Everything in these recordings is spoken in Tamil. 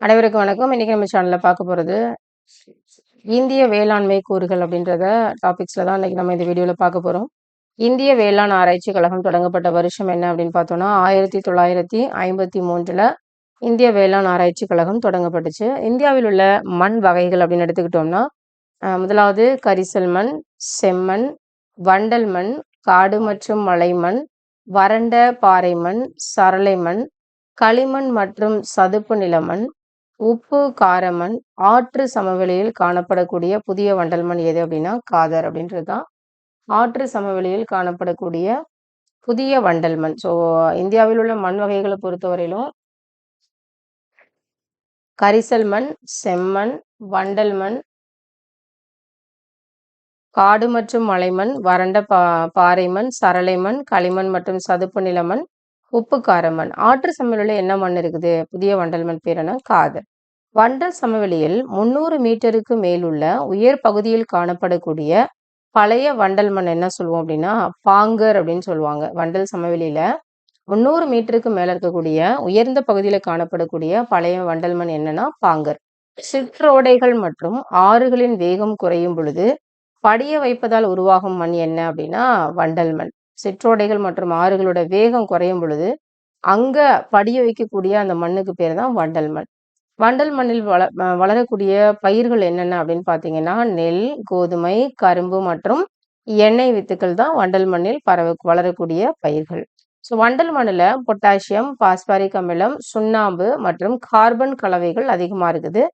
அனைவருக்கும் வணக்கம். இன்றைக்கி நம்ம சேனலில் பார்க்க போறது, இந்திய வேளாண்மை கூறுகள் அப்படின்றத டாபிக்ஸில் தான் இன்னைக்கு நம்ம இந்த வீடியோவில் பார்க்க போறோம். இந்திய வேளாண் ஆராய்ச்சி கழகம் தொடங்கப்பட்ட வருஷம் என்ன அப்படின்னு பார்த்தோம்னா, 1953ல இந்திய வேளாண் ஆராய்ச்சி கழகம் தொடங்கப்பட்டுச்சு. இந்தியாவில் உள்ள மண் வகைகள் அப்படின்னு எடுத்துக்கிட்டோம்னா, முதலாவது கரிசல் மண், செம்மண், வண்டல் மண், காடு மற்றும் மலை மண், வறண்ட பாறை மண், சரளை மண், களிமண் மற்றும் சதுப்பு நில மண், உப்பு கார மண், ஆற்று சமவெளியில் காணப்படக்கூடிய புதிய வண்டல் மண் எது அப்படின்னா காதர் அப்படின்றது தான். ஆற்று சமவெளியில் காணப்படக்கூடிய புதிய வண்டல் மண். ஸோ இந்தியாவில் உள்ள மண் வகைகளை பொறுத்தவரையிலும் கரிசல் மண், செம்மண், வண்டல் மண், காடு மற்றும் மலைமண், வறண்ட பா பாறை மண், சரளை மண், களிமண் மற்றும் சதுப்பு நில மண், உப்பு கார மண். ஆற்று சமவெளியில என்ன மண் இருக்குது? புதிய வண்டல் மண் பேர் என்ன? காதர். வண்டல் சமவெளியில் 300 மீட்டருக்கு மேலுள்ள உயர் பகுதியில் காணப்படக்கூடிய பழைய வண்டல் மண் என்ன சொல்லுவோம் அப்படின்னா, பாங்கர் அப்படின்னு சொல்லுவாங்க. வண்டல் சமவெளியில 300 மீட்டருக்கு மேல இருக்கக்கூடிய உயர்ந்த பகுதியில காணப்படக்கூடிய பழைய வண்டல் மண் என்னன்னா பாங்கர். சிற்றோடைகள் மற்றும் ஆறுகளின் வேகம் குறையும் பொழுது படிய வைப்பதால் உருவாகும் மண் என்ன அப்படின்னா வண்டல் மண். சிற்றோடைகள் மற்றும் ஆறுகளோட வேகம் குறையும் பொழுது அங்க படிய வைக்கக்கூடிய அந்த மண்ணுக்கு பேர் தான் வண்டல் மண். வண்டல் மண்ணில் வள வளரக்கூடிய பயிர்கள் என்னென்ன அப்படின்னு பார்த்தீங்கன்னா, நெல், கோதுமை, கரும்பு மற்றும் எண்ணெய் வித்துக்கள் தான் வண்டல் மண்ணில் பரவ வளரக்கூடிய பயிர்கள். ஸோ வண்டல் மண்ணில் பொட்டாசியம், பாஸ்பாரிக் அமிலம், சுண்ணாம்பு மற்றும் கார்பன் கலவைகள் அதிகமாக இருக்குது.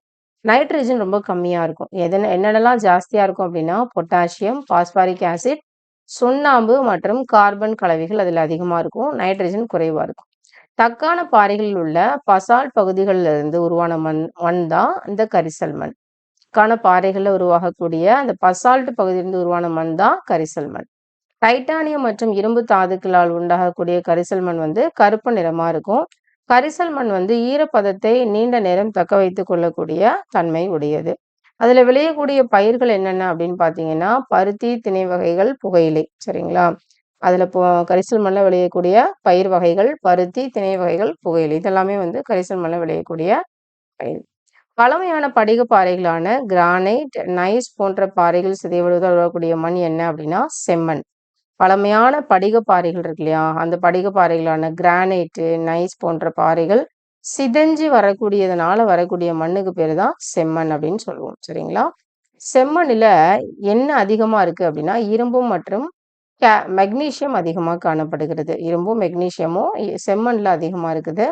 நைட்ரஜன் ரொம்ப கம்மியாக இருக்கும். எதன என்னென்னலாம் ஜாஸ்தியாக இருக்கும் அப்படின்னா, பொட்டாசியம், பாஸ்பாரிக் ஆசிட், சுண்ணாம்பு மற்றும் கார்பன் கலவைகள் அதில் அதிகமாக இருக்கும். நைட்ரஜன் குறைவாக இருக்கும். தக்கான பாறைகளில் உள்ள பசால்ட் பகுதிகளிலிருந்து உருவான மண் மண் தான் இந்த கரிசல் மண். தக்கான பாறைகளில் உருவாகக்கூடிய அந்த பசால்ட் பகுதியிலிருந்து உருவான மண் தான் கரிசல் மண். டைட்டானியம் மற்றும் இரும்பு தாதுக்களால் உண்டாகக்கூடிய கரிசல் மண் வந்து கருப்பு நிறமா இருக்கும். கரிசல் மண் வந்து ஈரப்பதத்தை நீண்ட நேரம் தக்க வைத்து கொள்ளக்கூடிய தன்மை உடையது. அதில் விளையக்கூடிய பயிர்கள் என்னென்ன அப்படின்னு பார்த்தீங்கன்னா, பருத்தி, திணை வகைகள், புகையிலை. சரிங்களா? அதில் இப்போ கரிசல் மண்ணில் விளையக்கூடிய பயிர் வகைகள் பருத்தி, திணை வகைகள், புகையிலை. இதெல்லாமே வந்து கரிசல் மண்ணில் விளையக்கூடிய பயிர். பழமையான படிக பாறைகளான கிரானைட், நைஸ் போன்ற பாறைகள் சிதைவிடுவதால் வரக்கூடிய மண் என்ன அப்படின்னா செம்மண். பழமையான படிக பாறைகள் இருக்கு இல்லையா? அந்த படிக பாறைகளான கிரானைட்டு, நைஸ் போன்ற பாறைகள் சிதைஞ்சு வரக்கூடியதுனால வரக்கூடிய மண்ணுக்கு பேர் தான் செம்மண் அப்படின்னு சொல்லுவோம். சரிங்களா? செம்மண்ணில் என்ன அதிகமாக இருக்கு அப்படின்னா, இரும்பும் மற்றும் கே மெக்னீசியம் அதிகமாக காணப்படுகிறது. இரும்பும், மெக்னீசியமும் செம்மண்ணில் செம்மண்ல இருக்குது.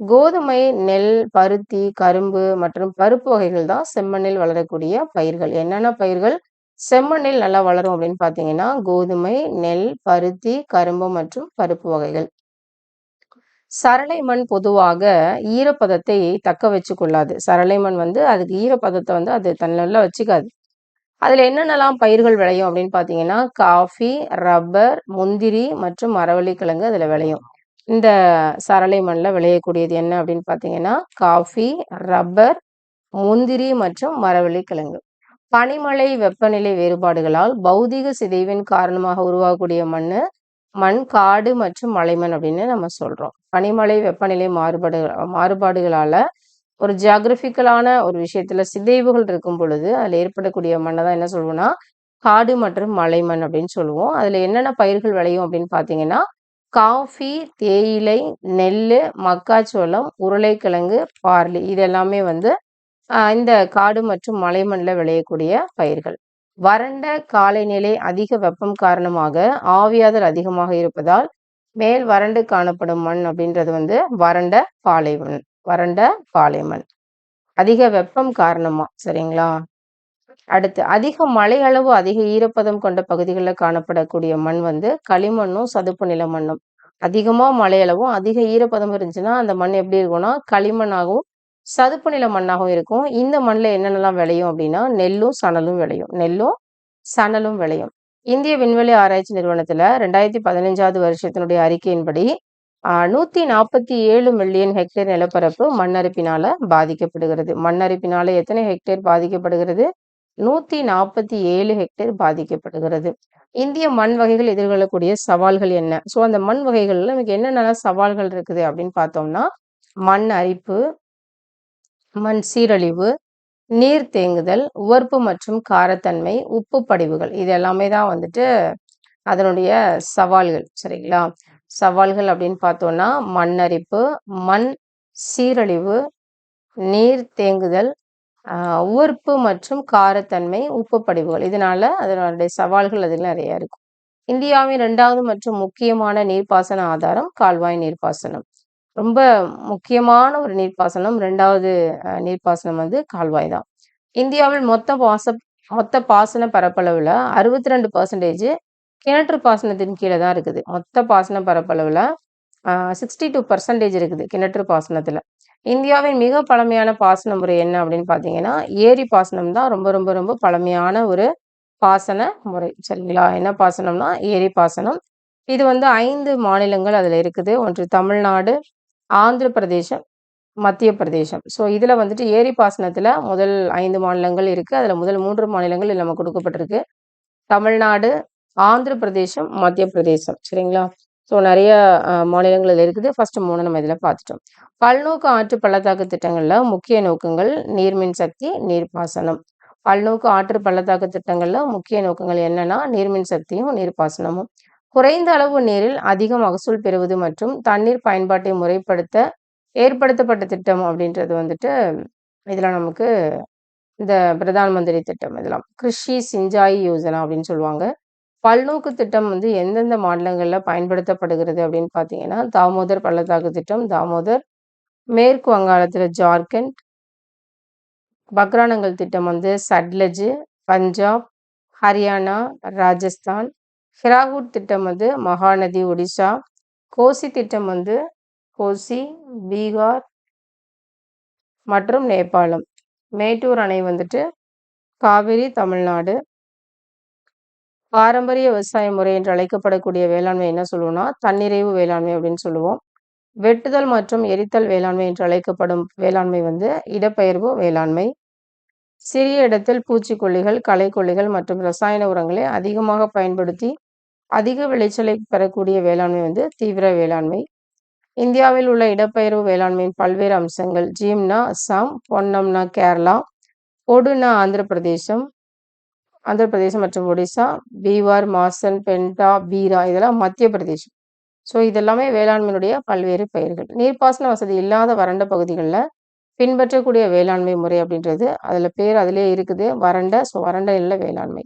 கோதுமை, நெல், பருத்தி, கரும்பு மற்றும் பருப்பு வகைகள் தான் செம்மண்ணில் வளரக்கூடிய பயிர்கள். என்னென்ன பயிர்கள் செம்மண்ணில் நல்லா வளரும் அப்படின்னு பார்த்தீங்கன்னா, கோதுமை, நெல், பருத்தி, கரும்பு மற்றும் பருப்பு வகைகள். சரளை மண் பொதுவாக ஈரப்பதத்தை தக்க வச்சு கொள்ளாது. சரளை மண் வந்து அதுக்கு ஈரப்பதத்தை வந்து அது தன்னுள்ள வச்சுக்காது. அதில் என்னென்னலாம் பயிர்கள் விளையும் அப்படின்னு பார்த்தீங்கன்னா, காஃபி, ரப்பர், முந்திரி மற்றும் மரவள்ளி கிழங்கு விளையும். இந்த சரளை மண்ணில் விளையக்கூடியது என்ன அப்படின்னு பார்த்தீங்கன்னா, காஃபி, ரப்பர், முந்திரி மற்றும் மரவள்ளி கிழங்கு. பனிமழை வெப்பநிலை வேறுபாடுகளால் பௌதீக சிதைவின் காரணமாக உருவாகக்கூடிய மண் மண், காடு மற்றும் மலைமண் அப்படின்னு நம்ம சொல்கிறோம் பனிமலை வெப்பநிலை மாறுபாடு மாறுபாடுகளால் ஒரு ஜியாகிரபிக்கலான ஒரு விஷயத்துல சிதைவுகள் இருக்கும் பொழுது, அதில் ஏற்படக்கூடிய மண்ணை தான் என்ன சொல்லுவோம்னா காடு மற்றும் மலைமண் அப்படின்னு சொல்லுவோம். அதில் என்னென்ன பயிர்கள் விளையும் அப்படின்னு பார்த்தீங்கன்னா, காஃபி, தேயிலை, நெல் மக்காச்சோளம், உருளைக்கிழங்கு, பார்லி இது எல்லாமே வந்து இந்த காடு மற்றும் மலைமண்ணில் விளையக்கூடிய பயிர்கள். வறண்ட காலைநிலை அதிக வெப்பம் காரணமாக ஆவியாதல் அதிகமாக இருப்பதால், மேல் வறண்டு காணப்படும் மண் அப்படின்றது வந்து வறண்ட பாலைமண் வறண்ட பாலைமண். அதிக வெப்பம் காரணமா. சரிங்களா? அடுத்து அதிக மழை அளவு, அதிக ஈரப்பதம் கொண்ட பகுதிகளில் காணப்படக்கூடிய மண் வந்து களிமண்ணும், சதுப்பு நில மண்ணும். அதிகமா மழை அளவும், அதிக ஈரப்பதம் இருந்துச்சுன்னா, அந்த மண் எப்படி இருக்கும்னா, களிமண்ணாகவும், சதுப்பு நில மண்ணாகவும் இருக்கும். இந்த மண்ணில் என்னென்னலாம் விளையும் அப்படின்னா, நெல்லும், சணலும் விளையும். நெல்லும், சணலும் விளையும். இந்திய விண்வெளி ஆராய்ச்சி நிறுவனத்தில் ரெண்டாயிரத்தி பதினஞ்சாவது வருஷத்தினுடைய அறிக்கையின்படி, நூற்றி நாற்பத்தி ஏழு மில்லியன் ஹெக்டேர் நிலப்பரப்பு மண்ணரிப்பினால பாதிக்கப்படுகிறது. மண்ணரிப்பினால எத்தனை ஹெக்டேர் பாதிக்கப்படுகிறது? 147 ஹெக்டேர் பாதிக்கப்படுகிறது. இந்திய மண் வகைகள் எதிர்கொள்ளக்கூடிய சவால்கள் என்ன? ஸோ அந்த மண் வகைகள்ல நமக்கு என்னென்ன சவால்கள் இருக்குது அப்படின்னு பார்த்தோம்னா, மண் அரிப்பு மண் சீரழிவு நீர் தேங்குதல் உவர்ப்பு மற்றும் காரத்தன்மை உப்பு படிவுகள் இது எல்லாமே தான் வந்துட்டு அதனுடைய சவால்கள் சரிங்களா சவால்கள் அப்படின்னு பார்த்தோம்னா மண்ணரிப்பு மண் சீரழிவு நீர் தேங்குதல் உவர்ப்பு மற்றும் காரத்தன்மை உப்பு படிவுகள். இதனால அதனுடைய சவால்கள் அதில் நிறைய இருக்கும். இந்தியாவின் இரண்டாவது மற்றும் முக்கியமான நீர்ப்பாசன ஆதாரம் கால்வாய் நீர்ப்பாசனம். ரொம்ப முக்கியமான ஒரு நீர்ப்பாசனம் ரெண்டாவது நீர்ப்பாசனம் வந்து கால்வாய் தான். இந்தியாவில் மொத்த பாச மொத்த பாசன பரப்பளவில் அறுபத்தி ரெண்டு பர்சன்டேஜ் கிணற்று பாசனத்தின் கீழே தான் இருக்குது. மொத்த பாசன பரப்பளவில் சிக்ஸ்டி டூ பர்சன்டேஜ் இருக்குது கிணற்று பாசனத்தில். இந்தியாவின் மிக பழமையான பாசன முறை என்ன அப்படின்னு பார்த்தீங்கன்னா ஏரி பாசனம் தான் ரொம்ப ரொம்ப ரொம்ப பழமையான ஒரு பாசன முறை. சரிங்களா? என்ன பாசனம்னா ஏரி பாசனம். இது வந்து ஐந்து மாநிலங்கள் அதில் இருக்குது. ஒன்று தமிழ்நாடு ஆந்திர பிரதேசம் மத்திய பிரதேசம். ஸோ இதில் வந்துட்டு ஏரி பாசனத்தில் முதல் ஐந்து மாநிலங்கள் இருக்குது அதில் முதல் மூன்று மாநிலங்கள் நம்ம கொடுக்கப்பட்டிருக்கு. தமிழ்நாடு ஆந்திர பிரதேசம் மத்திய பிரதேசம் சரிங்களா? ஸோ நிறைய மாநிலங்கள் இருக்குது. ஃபர்ஸ்ட் மூணு நம்ம இதில் பார்த்துட்டோம். பல்நோக்கு ஆற்று பள்ளத்தாக்கு திட்டங்களில் முக்கிய நோக்கங்கள் நீர்மின் சக்தி நீர்ப்பாசனம் பல்நோக்கு ஆற்று பள்ளத்தாக்கு திட்டங்களில் முக்கிய நோக்கங்கள் என்னன்னா நீர்மின் சக்தியும் நீர்ப்பாசனமும் குறைந்த அளவு நீரில் அதிக மகசூல் பெறுவது மற்றும் தண்ணீர் பயன்பாட்டை முறைப்படுத்த ஏற்படுத்தப்பட்ட திட்டம் அப்படின்றது வந்துட்டு இதில் நமக்கு இந்த பிரதான் மந்திரி திட்டம் இதெல்லாம். கிருஷி சிஞ்சாய் யோஜனா அப்படின்னு சொல்லுவாங்க. பல்நோக்கு திட்டம் வந்து எந்தெந்த மாநிலங்களில் பயன்படுத்தப்படுகிறது அப்படின்னு பார்த்தீங்கன்னா தாமோதர் பள்ளத்தாக்கு திட்டம் தாமோதர் மேற்கு வங்காளத்தில் ஜார்க்கண்ட் பக்ரானங்கள் திட்டம் வந்து சட்லஜ் பஞ்சாப் ஹரியானா ராஜஸ்தான் ஹிராகுட் திட்டம் வந்து மகாநதி ஒடிசா கோசி திட்டம் வந்து கோசி பீகார் மற்றும் நேபாளம். மேட்டூர் அணை வந்துட்டு காவிரி தமிழ்நாடு பாரம்பரிய விவசாய முறை என்று அழைக்கப்படக்கூடிய வேளாண்மை என்ன சொல்லுவோம்னா தன்னிறைவு வேளாண்மை அப்படின்னு சொல்லுவோம். வெட்டுதல் மற்றும் எரித்தல் வேளாண்மை என்று அழைக்கப்படும் வேளாண்மை வந்து இடப்பெயர்வு வேளாண்மை. சிறிய இடத்தில் பூச்சிக்கொல்லிகள் களைக்கொல்லிகள் மற்றும் ரசாயன உரங்களை அதிகமாக பயன்படுத்தி அதிக விளைச்சலை பெறக்கூடிய வேளாண்மை வந்து தீவிர வேளாண்மை. இந்தியாவில் உள்ள இடப்பெயர்வு வேளாண்மையின் பல்வேறு அம்சங்கள். ஜீம்னா அஸ்ஸாம் பொன்னம்னா கேரளா ஒடுனா ஆந்திர பிரதேசம் ஆந்திர பிரதேசம் மற்றும் ஒடிசா பீவார் மாசன் பெண்டா பீரா இதெல்லாம் மத்திய பிரதேசம் ஸோ இதெல்லாமே வேளாண்மையினுடைய பல்வேறு பயிர்கள். நீர்ப்பாசன வசதி இல்லாத வறண்ட பகுதிகளில் பின்பற்றக்கூடிய வேளாண்மை முறை அப்படின்றது அதில் பேர் அதிலே இருக்குது. வறண்ட ஸோ வறண்ட இல்ல வேளாண்மை.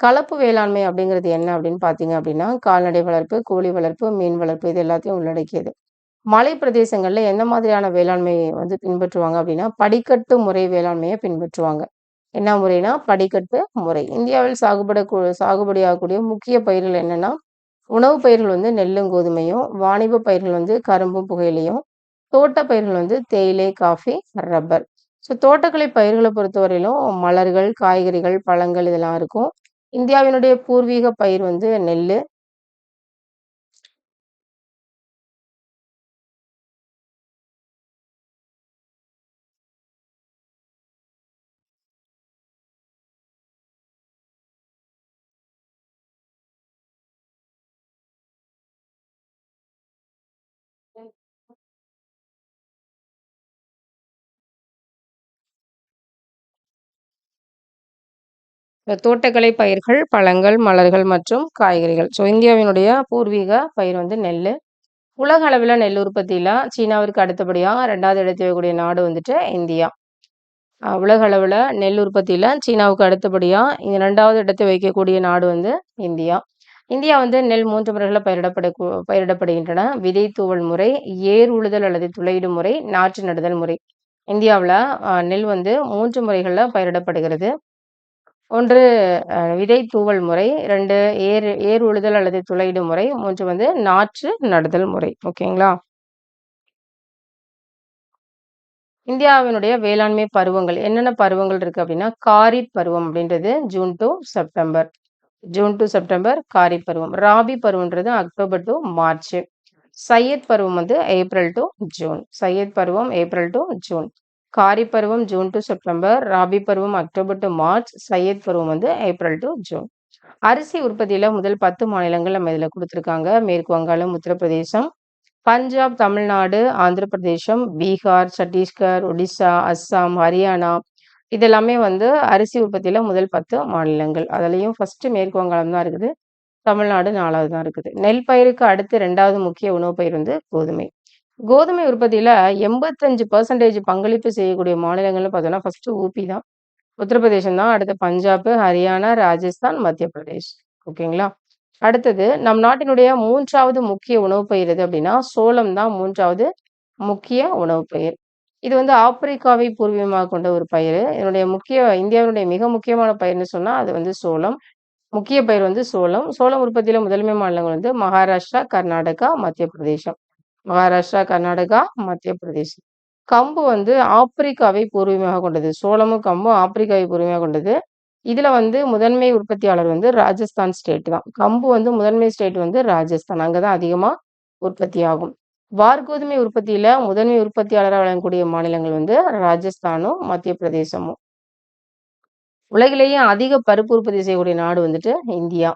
கலப்பு வேளாண்மை அப்படிங்கிறது என்ன அப்படின்னு பார்த்தீங்க அப்படின்னா கால்நடை வளர்ப்பு கோழி வளர்ப்பு மீன் வளர்ப்பு இது எல்லாத்தையும் உள்ளடக்கியது. மலை பிரதேசங்களில் எந்த மாதிரியான வேளாண்மை வந்து பின்பற்றுவாங்க அப்படின்னா படிக்கட்டு முறை வேளாண்மையை பின்பற்றுவாங்க. என்ன முறைனா படிக்கட்டு முறை. இந்தியாவில் சாகுபட சாகுபடியாகக்கூடிய முக்கிய பயிர்கள் என்னென்னா உணவு பயிர்கள் வந்து நெல்லும் கோதுமையும் வாணிப பயிர்கள் வந்து கரும்பும் புகையிலையும் தோட்ட பயிர்கள் வந்து தேயிலை காஃபி ரப்பர். ஸோ தோட்டக்கலை பயிர்களை பொறுத்தவரையிலும் மலர்கள் காய்கறிகள் பழங்கள் இதெல்லாம் இருக்கும். இந்தியாவினுடைய பூர்வீக பயிர் வந்து நெல் தோட்டக்கலை பயிர்கள் பழங்கள் மலர்கள் மற்றும் காய்கறிகள். ஸோ இந்தியாவினுடைய பூர்வீக பயிர் வந்து நெல். உலக அளவில் நெல் உற்பத்தியில் சீனாவிற்கு அடுத்தபடியாக ரெண்டாவது இடத்தில் இருக்கக்கூடிய நாடு வந்துட்டு இந்தியா. உலக அளவில் நெல் உற்பத்தியில் சீனாவுக்கு அடுத்தபடியாக இந்த ரெண்டாவது இடத்தை வைக்கக்கூடிய நாடு வந்து இந்தியா. இந்தியா வந்து நெல் மூன்று முறைகளில் பயிரிடப்பட பயிரிடப்படுகின்றன. விதை தூவல் முறை ஏர் உழுதல் அல்லது துளையிடும் முறை நாற்று நடுதல் முறை. இந்தியாவில் நெல் வந்து மூன்று முறைகளில் பயிரிடப்படுகிறது. ஒன்று விதை தூவல் முறை ரெண்டு ஏர் ஏர் உழுதல் அல்லது துளையிடும் முறை மூன்று வந்து நாற்று நடுதல் முறை ஓகேங்களா? இந்தியாவினுடைய வேளாண்மை பருவங்கள் என்னென்ன பருவங்கள் இருக்கு அப்படின்னா காரி பருவம் அப்படின்றது June to September. June to September kharif பருவம். ராபி பருவம்ன்றது அக்டோபர் டு மார்ச் சையத் பருவம் வந்து ஏப்ரல் டு ஜூன். சையத் பருவம் ஏப்ரல் டு ஜூன். காரி பருவம் ஜூன் டு செப்டம்பர் ராபி பருவம் அக்டோபர் டு மார்ச் சையத் பருவம் வந்து ஏப்ரல் டு ஜூன் அரிசி உற்பத்தியில் முதல் பத்து மாநிலங்கள் நம்ம இதில் கொடுத்துருக்காங்க மேற்கு வங்காளம் உத்தரப்பிரதேசம் பஞ்சாப், தமிழ்நாடு, ஆந்திர பிரதேசம், பீகார், சத்தீஸ்கர், ஒடிசா, அஸ்ஸாம், ஹரியானா இதெல்லாமே வந்து அரிசி உற்பத்தியில முதல் 10 மாநிலங்கள். அதுலயும் ஃபர்ஸ்ட் மேற்கு வங்காளம் தான் இருக்குது. தமிழ்நாடு நாலாவது தான் இருக்குது. நெல் பயிருக்கு அடுத்து ரெண்டாவது முக்கிய உணவு பயிர் வந்து கோதுமை. கோதுமை உற்பத்தியில 85% பங்களிப்பு செய்யக்கூடிய மாநிலங்கள்னு பார்த்தோம்னா, ஃபர்ஸ்ட்டு ஊபி தான். உத்தரப்பிரதேசம் தான். அடுத்து பஞ்சாப், ஹரியானா, ராஜஸ்தான், மத்திய பிரதேஷ். ஓகேங்களா? அடுத்தது நம் நாட்டினுடைய மூன்றாவது முக்கிய உணவு பயிர் எது அப்படின்னா, சோளம் தான் மூன்றாவது முக்கிய உணவுப் பயிர். இது வந்து ஆப்பிரிக்காவை பூர்வீகமாக கொண்ட ஒரு பயிர் இதனுடைய முக்கிய இந்தியாவினுடைய மிக முக்கியமான பயிர்னு சொன்னால் அது வந்து சோளம். முக்கிய பயிர் வந்து சோளம். சோளம் உற்பத்தியில் முதன்மை மாநிலங்கள் வந்து மகாராஷ்டிரா, கர்நாடகா, மத்திய பிரதேசம். மகாராஷ்டிரா, கர்நாடகா, மத்திய பிரதேசம். கம்பு வந்து ஆப்பிரிக்காவை பூர்வீகமாக கொண்டது. சோளமும், கம்பும் ஆப்பிரிக்காவை பூர்வீகமாக கொண்டது. இதில் வந்து முதன்மை உற்பத்தியாளர் வந்து ராஜஸ்தான் ஸ்டேட் தான். கம்பு வந்து முதன்மை ஸ்டேட் வந்து ராஜஸ்தான். அங்கே தான் அதிகமாக உற்பத்தி ஆகும். வார்கோதுமை உற்பத்தியில் முதன்மை உற்பத்தியாளராக வழங்கக்கூடிய மாநிலங்கள் வந்து ராஜஸ்தானும், மத்திய பிரதேசமும். உலகிலேயே அதிக பருப்பு உற்பத்தி செய்யக்கூடிய நாடு வந்துட்டு இந்தியா.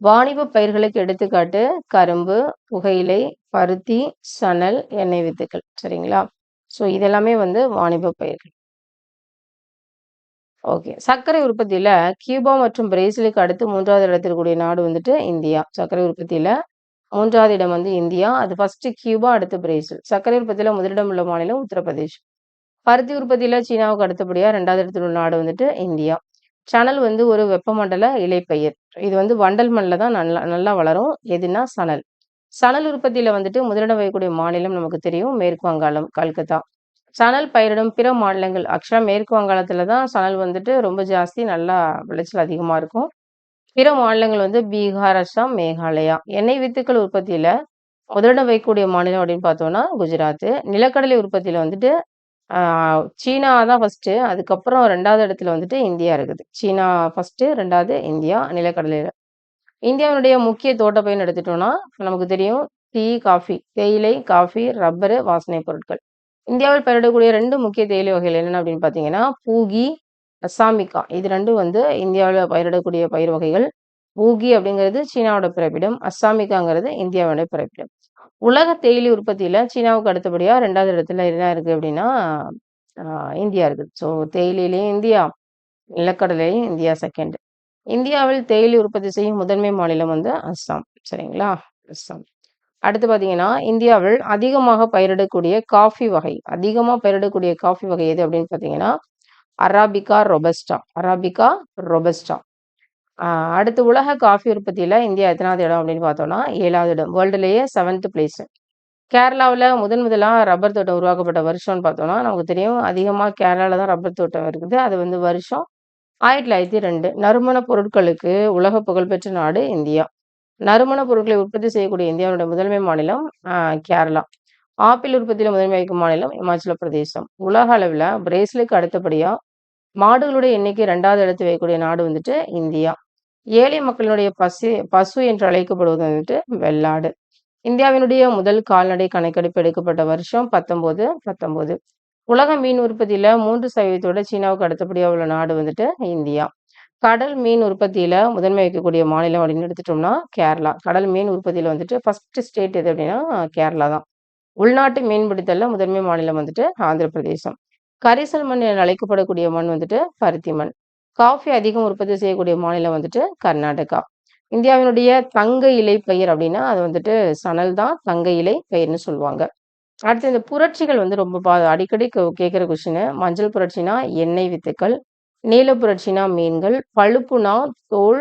வாணிப பயிர்களுக்கு எடுத்துக்காட்டு கரும்பு, புகையிலை, பருத்தி, சணல், எண்ணெய் வித்துக்கள். சரிங்களா? ஸோ இதெல்லாமே வந்து வாணிப பயிர்கள். ஓகே. சர்க்கரை உற்பத்தியில கியூபா மற்றும் பிரேசிலுக்கு அடுத்து மூன்றாவது இடத்தில் கூடிய நாடு வந்துட்டு இந்தியா. சர்க்கரை உற்பத்தியில மூன்றாவது இடம் வந்து இந்தியா. அது ஃபர்ஸ்ட்டு கியூபா, அடுத்து பிரேசில். சர்க்கரை உற்பத்தியில முதலிடம் உள்ள மாநிலம் உத்தரப்பிரதேஷ். பருத்தி உற்பத்தியில சீனாவுக்கு அடுத்தபடியா 2வது இடத்தில் உள்ள நாடு வந்துட்டு இந்தியா. சணல் வந்து ஒரு வெப்பமண்டல இலைப்பயிர். இது வந்து வண்டல் மண்ல தான் நல்லா நல்லா வளரும். எதுன்னா சணல். சணல் உற்பத்தியில வந்துட்டு முதலிடம் வகிக்கக்கூடிய மாநிலம் நமக்கு தெரியும். மேற்கு வங்காளம், கல்கத்தா. சணல் பயிரிடும் பிற மாநிலங்கள் ஆக்சுவலாக மேற்கு வங்காளத்தில் தான் சணல் வந்துட்டு ரொம்ப ஜாஸ்தி. நல்லா விளைச்சல் அதிகமா இருக்கும். பிற மாநிலங்கள் வந்து பீகார், அஸ்ஸாம், மேகாலயா. எண்ணெய் வித்துக்கள் உற்பத்தியில முதலிடம் வைக்கக்கூடிய மாநிலம் அப்படின்னு பார்த்தோம்னா, குஜராத்து. நிலக்கடலை உற்பத்தியில வந்துட்டு சீனா தான் ஃபர்ஸ்ட்டு. அதுக்கப்புறம் ரெண்டாவது இடத்துல வந்துட்டு இந்தியா இருக்குது. சீனா ஃபர்ஸ்ட்டு, ரெண்டாவது இந்தியா நிலக்கடலையில் இந்தியாவினுடைய முக்கிய தோட்டப்பயிர்ன்னு எடுத்துட்டோம்னா, நமக்கு தெரியும் டீ, காஃபி, தேயிலை, காஃபி, ரப்பரு, வாசனை பொருட்கள். இந்தியாவில் பயிரிடக்கூடிய ரெண்டு முக்கிய தேயிலை வகைகள் என்னென்ன அப்படின்னு பார்த்தீங்கன்னா, பூகி, அசாமிக்கா இது ரெண்டும் வந்து இந்தியாவில் பயிரிடக்கூடிய பயிர் வகைகள். பூகி அப்படிங்கிறது சீனாவோட பிறப்பிடம். அசாமிக்காங்கிறது இந்தியாவோட பிறப்பிடம். உலக தேயிலை உற்பத்தியில் சீனாவுக்கு அடுத்தபடியாக ரெண்டாவது இடத்துல என்ன இருக்குது அப்படின்னா, இந்தியா இருக்குது. ஸோ தேயிலையிலையும் இந்தியா, நிலக்கடலையும் இந்தியா செகண்ட் இந்தியாவில் தேயிலை உற்பத்தி செய்யும் முதன்மை மாநிலம் வந்து அஸ்ஸாம். சரிங்களா? அஸ்ஸாம். அடுத்து பார்த்தீங்கன்னா, இந்தியாவில் அதிகமாக பயிரிடக்கூடிய காஃபி வகை. அதிகமாக பயிரிடக்கூடிய காஃபி வகை எது அப்படின்னு பார்த்தீங்கன்னா, அராபிகா, ரொபஸ்டா. அராபிகா, ரொபஸ்டா. அடுத்து உலக காஃபி உற்பத்தியில் இந்தியா எத்தனாவது இடம் அப்படின்னு பார்த்தோம்னா, ஏழாவது இடம். வேர்ல்டுலேயே செவன்த் பிளேஸு. கேரளாவில் முதன் முதலாக ரப்பர் தோட்டம் உருவாக்கப்பட்ட வருஷம்னு பார்த்தோம்னா, நமக்கு தெரியும் அதிகமாக கேரளாவில் தான் ரப்பர் தோட்டம் இருக்குது. அது வந்து வருஷம் 1902. நறுமணப் பொருட்களுக்கு உலக புகழ்பெற்ற நாடு இந்தியா. நறுமணப் பொருட்களை உற்பத்தி செய்யக்கூடிய இந்தியாவுடைய முதன்மை மாநிலம் கேரளா. ஆப்பிள் உற்பத்தியில் முதன்மை வகிக்கும் மாநிலம் இமாச்சல பிரதேசம். உலக அளவில் பிரேசிலுக்கு அடுத்தபடியாக மாடுகளுடைய எண்ணிக்கை ரெண்டாவது இடத்து வைக்கக்கூடிய நாடு வந்துட்டு இந்தியா. ஏழை மக்களினுடைய பசு பசு என்று அழைக்கப்படுவது வந்துட்டு வெள்ளாடு. இந்தியாவினுடைய முதல் கால்நடை கணக்கெடுப்பு எடுக்கப்பட்ட வருஷம் 19, 19. உலக மீன் உற்பத்தியில மூன்று சதவீதத்தோட சீனாவுக்கு அடுத்தபடியா உள்ள நாடு வந்துட்டு இந்தியா. கடல் மீன் உற்பத்தியில முதன்மை வைக்கக்கூடிய மாநிலம் அப்படின்னு எடுத்துட்டோம்னா, கேரளா. கடல் மீன் உற்பத்தியில வந்துட்டு ஃபர்ஸ்ட் ஸ்டேட் எது அப்படின்னா, கேரளா தான். உள்நாட்டு மீன் பிடித்தல்ல முதன்மை மாநிலம் வந்துட்டு ஆந்திர பிரதேசம். கரிசல் மண் என அழைக்கப்படக்கூடிய மண் வந்துட்டு பருத்தி மண். காஃபி அதிகம் உற்பத்தி செய்யக்கூடிய மாநிலம் வந்துட்டு கர்நாடகா. இந்தியாவினுடைய தங்க இலை பயிர் அப்படின்னா, அது வந்துட்டு சணல் தான் தங்க இலை பயிர்ன்னு சொல்லுவாங்க. அடுத்து இந்த புரட்சிகள் வந்து ரொம்ப பா அடிக்கடி கேட்குற கேட்கிற கொஸ்டினு. மஞ்சள் புரட்சினா எண்ணெய் வித்துக்கள். நீல புரட்சினா மீன்கள். பழுப்புனா தோல்,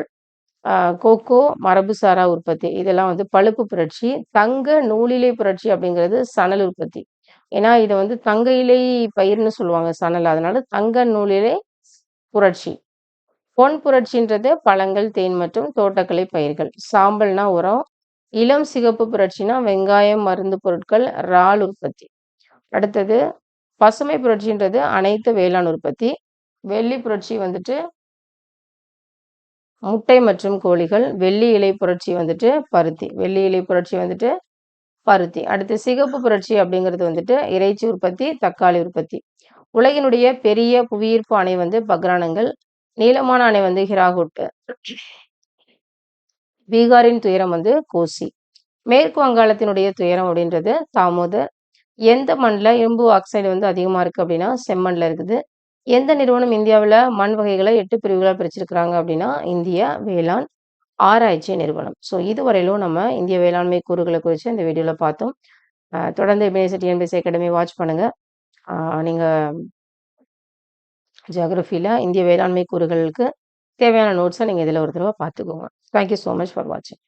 அ கோகோ, மரபுசாரா உற்பத்தி. இதெல்லாம் வந்து பழுப்பு புரட்சி. தங்க நூலிலை புரட்சி அப்படிங்கிறது சணல் உற்பத்தி. ஏன்னா, இதை வந்து தங்க இலை பயிர்ன்னு சொல்லுவாங்க சணல். அதனால தங்க நூலிலை புரட்சி. பொன் புரட்சின்றது பழங்கள், தேன் மற்றும் தோட்டக்கலை பயிர்கள். சாம்பல்னா உரம். இளம் சிகப்பு புரட்சினா வெங்காயம், மருந்து பொருட்கள், இறால் உற்பத்தி. அடுத்தது பசுமை புரட்சின்றது அனைத்து வேளாண் உற்பத்தி. வெள்ளி புரட்சி வந்துட்டு முட்டை மற்றும் கோழிகள். வெள்ளி இலை புரட்சி வந்துட்டு பருத்தி. வெள்ளி இலை புரட்சி வந்துட்டு பருத்தி. அடுத்து சிகப்பு புரட்சி அப்படிங்கிறது வந்துட்டு இறைச்சி உற்பத்தி, தக்காளி உற்பத்தி. உலகினுடைய பெரிய புவியீர்ப்பு அணை வந்து பக்ரானங்கள். நீளமான அணை வந்து ஹிராகுட். பீகாரின் துயரம் வந்து கோசி. மேற்கு வங்காளத்தினுடைய துயரம் அப்படின்றது தாமோதர் எந்த மண்ணில் இரும்பு ஆக்சைடு வந்து அதிகமாக இருக்குது அப்படின்னா செம்மண்ணில் இருக்குது எந்த நிறுவனம் இந்தியாவில் மண் வகைகளை எட்டு பிரிவுகளாக பிரிச்சிருக்கிறாங்க அப்படின்னா இந்திய வேளாண் ஆராய்ச்சி நிறுவனம் ஸோ இதுவரையிலும் நம்ம இந்திய வேளாண்மை கூறுகளை குறித்து இந்த வீடியோவில் பார்த்தோம் தொடர்ந்து எபிஎஸ்சி டிஎன்பிஎஸ்சி அகாடமி வாட்ச் பண்ணுங்கள் நீங்கள் ஜியாகிரஃபியில் இந்திய வேளாண்மை கூறுகளுக்கு தேவையான நோட்ஸை நீங்கள் இதில் ஒரு தடவை பார்த்துக்கோங்க. தேங்க்யூ ஸோ மச் ஃபார் வாட்சிங்